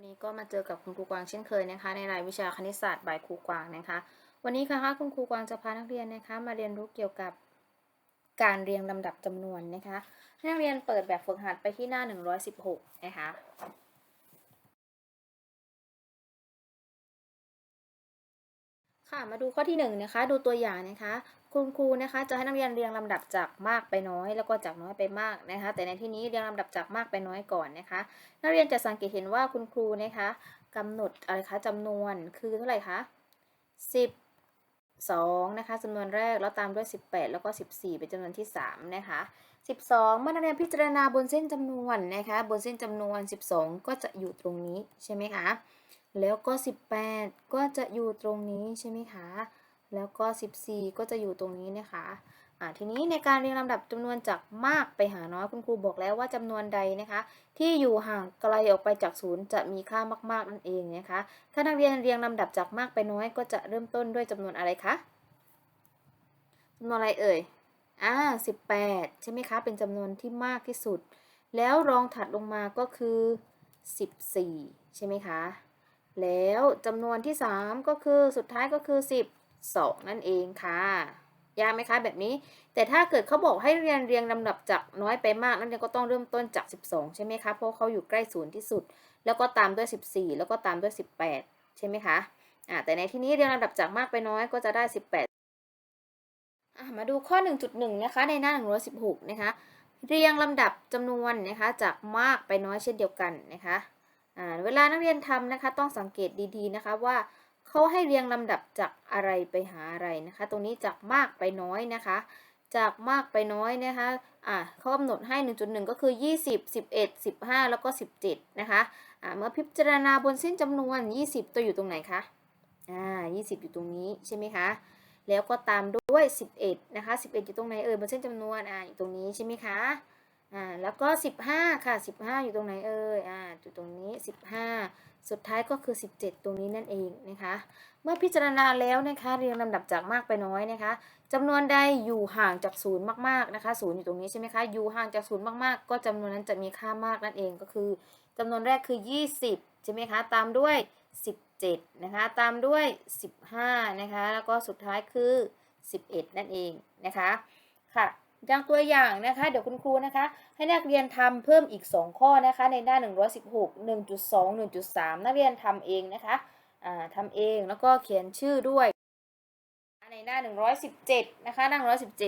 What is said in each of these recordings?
วันนี้ก็มาเจอกับคุณครูกวางเช่นเคยนะคะ ในรายวิชาคณิตศาสตร์บ่ายครูกวางนะคะ วันนี้ค่ะคุณครูกวางจะพานักเรียนนะคะ มาเรียนรู้เกี่ยวกับการเรียงลำดับจำนวนนะคะให้นักเรียนเปิดแบบฝึกหัดไปที่หน้า 116 นะคะค่ะมาดูข้อที่1นงนะคะ ดูตัวอย่างนะคะ คุณครูนะคะจะให้นักเรียนเรียงลำดับจากมากไปน้อย แล้วก็จากน้อยไปมากนะคะ แต่ในที่นี้เรียงลำดับจากมากไปน้อยก่อนนะคะ นักเรียนจะสังเกตเห็นว่าคุณครูนะคะกำหนดอะไรคะจำนวนคือเท่าไหร่คะ10 2นะคะจำนวนแรกแล้วตามด้วย 18 แล้วก็ 14 เป็นจำนวนที่ 3 นะคะ 12 เมื่อนักเรียนพิจารณาบนเส้นจำนวนนะคะ บนเส้นจำนวน 12 ก็จะอยู่ตรงนี้ใช่ไหมคะแล้วก็ 18 ก็จะอยู่ตรงนี้ใช่ไหมคะ แล้วก็ 14 ก็จะอยู่ตรงนี้นะคะอ่าทีนี้ในการเรียงลำดับจำนวนจากมากไปหาน้อยคุณครูบอกแล้วว่าจำนวนใดนะคะ ที่อยู่ห่างไกลออกไปจากศูนย์จะมีค่ามากๆนั่นเองนะคะ ถ้านักเรียนเรียงลำดับจากมากไปน้อยก็จะเริ่มต้นด้วยจำนวนอะไรคะจำนวนอะไรเอ่ยอ่า18 ใช่ไหมคะ เป็นจำนวนที่มากที่สุด แล้วรองถัดลงมาก็คือ 14 ใช่ไหมคะ แล้วจำนวนที่ 3 ก็คือสุดท้ายก็คือ 2 นั่นเองค่ะ ยากไหมคะแบบนี้ แต่ถ้าเกิดเขาบอกให้เรียนเรียงลำดับจากน้อยไปมาก นั่นเรียนก็ต้องเริ่มต้นจาก 12 ใช่ไหมคะ เพราะเขาอยู่ใกล้ศูนย์ที่สุด แล้วก็ตามด้วย 14 แล้วก็ตามด้วย 18 ใช่ไหมคะอ่าแต่ในที่นี้เรียงลำดับจากมากไปน้อยก็จะได้ 18อะมาดูข้อ 1.1 นะคะ ในหน้า 116 นะคะ เรียงลำดับจำนวนนะคะจากมากไปน้อยเช่นเดียวกันนะคะอ่าเวลานักเรียนทำนะคะต้องสังเกตดีๆนะคะว่า เขาให้เรียงลำดับจากอะไรไปหาอะไรนะคะ ตรงนี้จากมากไปน้อยนะคะ จากมากไปน้อยนะคะ อ่าเขากำหนดให้ 1.1 ก็คือ 20 11 15 แล้วก็ 17 นะคะ อ่าเมื่อพิจารณาบนเส้นจำนวน 20 ตัวอยู่ตรงไหนคะ อ่า 20 อยู่ตรงนี้ใช่ไหมคะ แล้วก็ตามด้วย 11 นะคะ 11 อยู่ตรงไหนเอ่ยบนเส้นจำนวน อ่า อยู่ตรงนี้ใช่ไหมคะอ่าแล้วก็ 15 ค่ะ 15 อยู่ตรงไหนเอ่ยอ่าอยู่ตรงนี้ 15 สุดท้ายก็คือ 17 ตรงนี้นั่นเองนะคะ เมื่อพิจารณาแล้วนะคะเรียงลำดับจากมากไปน้อยนะคะจำนวนใดอยู่ห่างจากศูนย์มากๆนะคะศูนย์อยู่ตรงนี้ใช่ไหมคะอยู่ห่างจากศูนย์มากๆ ก็จำนวนนั้นจะมีค่ามากนั่นเองก็คือจำนวนแรกคือ 20 ใช่ไหมคะ ตามด้วย 17 นะคะ ตามด้วย 15 นะคะ แล้วก็สุดท้ายคือ 11 นั่นเองนะคะค่ะ อย่างตัวอย่างนะคะ เดี๋ยวคุณครูนะคะ ให้นักเรียนทำเพิ่มอีก 2 ข้อนะคะ ในหน้า 116 1.2 1.3 นักเรียนทำเองนะคะอ่าทำเองแล้วก็เขียนชื่อด้วย ในหน้า 117 นะคะหน้า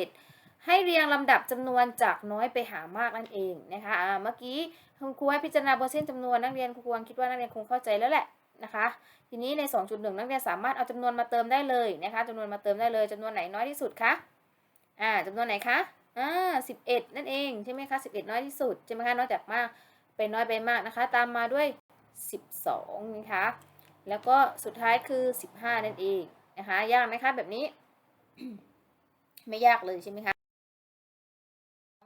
117 ให้เรียงลำดับจำนวนจากน้อยไปหามากนั่นเองนะคะเมื่อกี้คุณครูให้พิจารณาบนเส้นจำนวนนักเรียนครูควรคิดว่านักเรียนคงเข้าใจแล้วแหละนะคะทีนี้ใน 2.1 นักเรียนสามารถเอาจำนวนมาเติมได้เลยนะคะจำนวนมาเติมได้เลยจำนวนไหนน้อยที่สุดคะอ่าจำนวนไหนคะ อ่าสิบเอ็ดนั่นเองใช่ไหมคะสิบเอ็ดน้อยที่สุดใช่ไหมคะน้อยจากมากไปน้อยไปมากนะคะ ตามมาด้วยสิบสองนะคะแล้วก็สุดท้ายคือสิบห้านั่นเองนะคะยากไหมคะแบบนี้ ไม่ยากเลยใช่ไหมคะ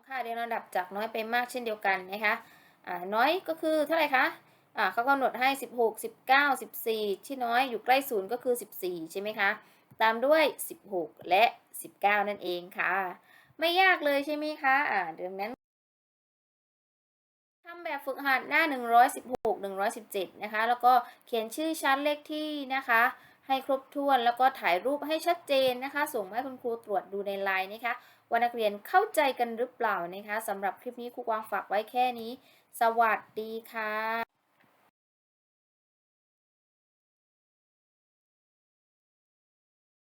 ค่ะเรียงลำดับจากน้อยไปมากเช่นเดียวกันนะคะอ่าน้อยก็คือเท่าไหร่คะอ่าเขากำหนดให้สิบหกสิบเก้าสิบสี่ที่น้อยอยู่ใกล้ศูนย์ก็คือสิบสี่ใช่ไหมคะ ตามด้วยสิบหกและสิบเก้านั่นเองค่ะ ไม่ยากเลยใช่ไหมคะ อ่าดังนั้นทำแบบฝึกหัดหน้า 116 117 นะคะ แล้วก็เขียนชื่อชั้นเลขที่นะคะ ให้ครบถ้วนแล้วก็ถ่ายรูปให้ชัดเจนนะคะ ส่งให้คุณครูตรวจดูในไลน์นะคะว่านักเรียนเข้าใจกันหรือเปล่านะคะสำหรับคลิปนี้ครูกวางฝากไว้แค่นี้ สวัสดีค่ะ